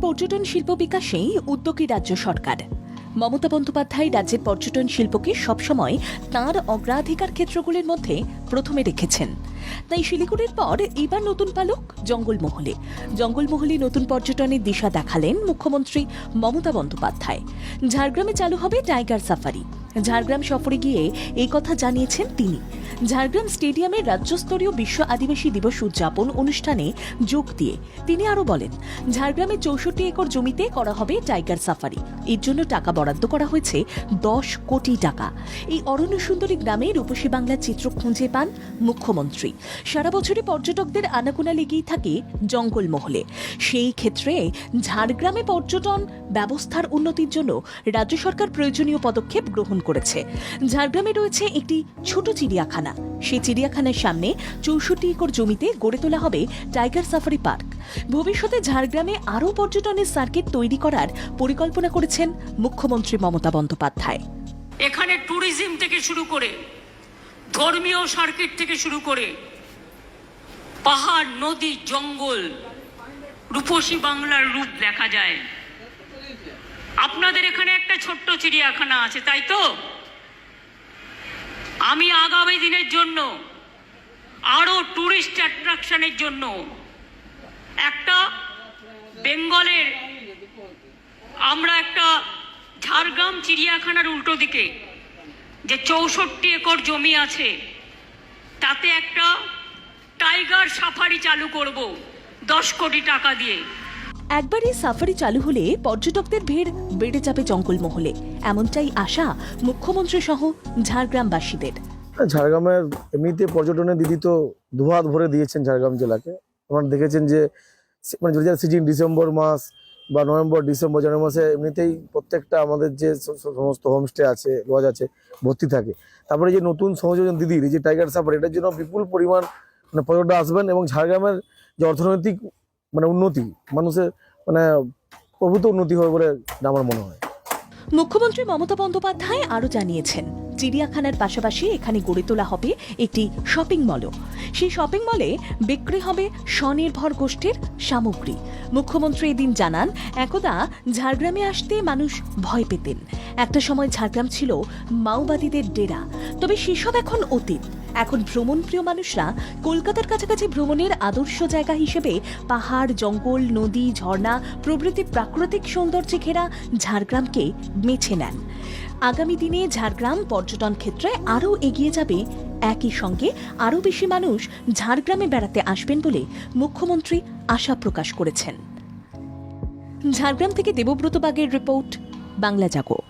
পর্যটন শিল্প বিকাশেই উদ্যোগী রাজ্য সরকার। মমতা বন্দ্যোপাধ্যায় রাজ্যের পর্যটন শিল্পকে সবসময় তাঁর অগ্রাধিকার ক্ষেত্রগুলির মধ্যে প্রথমে রেখেছেন। তাই শিলিগুড়ির পর এবার নতুন পালক জঙ্গলমহলে। জঙ্গলমহলে নতুন পর্যটনের দিশা দেখালেন মুখ্যমন্ত্রী মমতা বন্দ্যোপাধ্যায়। ঝাড়গ্রামে চালু হবে টাইগার সাফারি। ঝাড়গ্রাম সফরে গিয়ে এই কথা জানিয়েছেন তিনি। ঝাড়গ্রাম স্টেডিয়ামে রাজ্যস্তরীয় বিশ্ব আদিবাসী দিবস উদযাপন অনুষ্ঠানে যোগ দিয়ে তিনি আরও বলেন, ঝাড়গ্রামে চৌষট্টি একর জমিতে করা হবে টাইগার সাফারি। এর জন্য টাকা বরাদ্দ করা হয়েছে দশ কোটি টাকা। এই অরণ্য সুন্দরী গ্রামে রূপসী বাংলার চিত্র খুঁজে পান মুখ্যমন্ত্রী। সারা বছরই পর্যটকদের আনাগোনা লেগেই থাকে জঙ্গলমহলে। সেই ক্ষেত্রে ঝাড়গ্রামে পর্যটন ব্যবস্থার উন্নতির জন্য রাজ্য সরকার প্রয়োজনীয় পদক্ষেপ গ্রহণ করেছে। ঝাড়গ্রামে রয়েছে একটি ছোট চিড়িয়াখানা। সেই চিড়িয়াখানার সামনে চৌষট্টি একর জমিতে গড়ে তোলা হবে টাইগার সাফারি পার্ক। ভবিষ্যতে ঝাড়গ্রামে আরও পর্যটনের সার্কিট তৈরি করার পরিকল্পনা করেছেন মুখ্যমন্ত্রী মমতা বন্দ্যোপাধ্যায়। এখানে ট্যুরিজম থেকে শুরু করে, ধর্মীয় সার্কিট থেকে শুরু করে, পাহাড়, নদী, জঙ্গল, রূপসী বাংলার রূপ দেখা যায়। আপনাদের এখানে একটা ছোট্ট চিড়িয়াখানা আছে, তাই তো? আমি আগামী দিনের জন্য আরও ট্যুরিস্ট অ্যাট্রাকশনের জন্য একটা বেঙ্গলের আমরা একটা ঝাড়গ্রাম চিড়িয়াখানার উল্টো দিকে যে চৌষট্টি একর জমি আছে, তাতে একটা টাইগার সাফারি চালু করব দশ কোটি টাকা দিয়ে। একবার এই সাফারি চালু হলে পর্যটকদের ভিড় বেড়ে যাবে জঙ্গলমহলে। এমনটাই আশা মুখ্যমন্ত্রী সহ ঝাড়গ্রামবাসীদের ঝাড়গ্রামের এমনিতে পর্যটনের দিদি তো দুহাত ভরে দিয়েছেন ঝাড়গ্রাম জেলাকে। আপনারা দেখেছেন যে মানে যদি সিজন ডিসেম্বর মাস বা নভেম্বর, ডিসেম্বর, জানুয়ারি মাসে এমনিতেই প্রত্যেকটা আমাদের যে সমস্ত হোমস্টে আছে লজ আছে, ভর্তি থাকে। তারপরে যে নতুন সংযোজন দিদির যে টাইগার সাফারি এটার জন্য বিপুল পরিমাণ মানে পর্যটক আসবেন এবং ঝাড়গ্রামের যে অর্থনৈতিক মানে উন্নতি, মানুষের মানে প্রভূত উন্নতি হবে বলে আমার মনে হয়। মুখ্যমন্ত্রী মমতা বন্দ্যোপাধ্যায় আরও জানিয়েছেন, চিড়িয়াখানার পাশাপাশি এখানে গড়ে তোলা হবে একটি শপিং মলও সেই শপিং মলে বিক্রি হবে স্বনির্ভর গোষ্ঠীর সামগ্রী। মুখ্যমন্ত্রী এদিন জানান, একদা ঝাড়গ্রামে আসতে মানুষ ভয় পেতেন। একটা সময় ঝাড়গ্রাম ছিল মাওবাদীদের ডেরা। তবে সেসব এখন অতীত। এখন ভ্রমণপ্রিয় মানুষরা কলকাতার কাছাকাছি ভ্রমণের আদর্শ জায়গা হিসেবে পাহাড়, জঙ্গল, নদী, ঝর্ণা, প্রভৃতি প্রাকৃতিক সৌন্দর্যে ঘেরা ঝাড়গ্রামকে বেছে নেন। আগামী দিনে ঝাড়গ্রাম পর্যটন ক্ষেত্রে আরও এগিয়ে যাবে। একই সঙ্গে আরও বেশি মানুষ ঝাড়গ্রামে বেড়াতে আসবেন বলে মুখ্যমন্ত্রী আশা প্রকাশ করেছেন। ঝাড়গ্রাম থেকে দেবব্রত বাগের রিপোর্ট, বাংলা জাগো।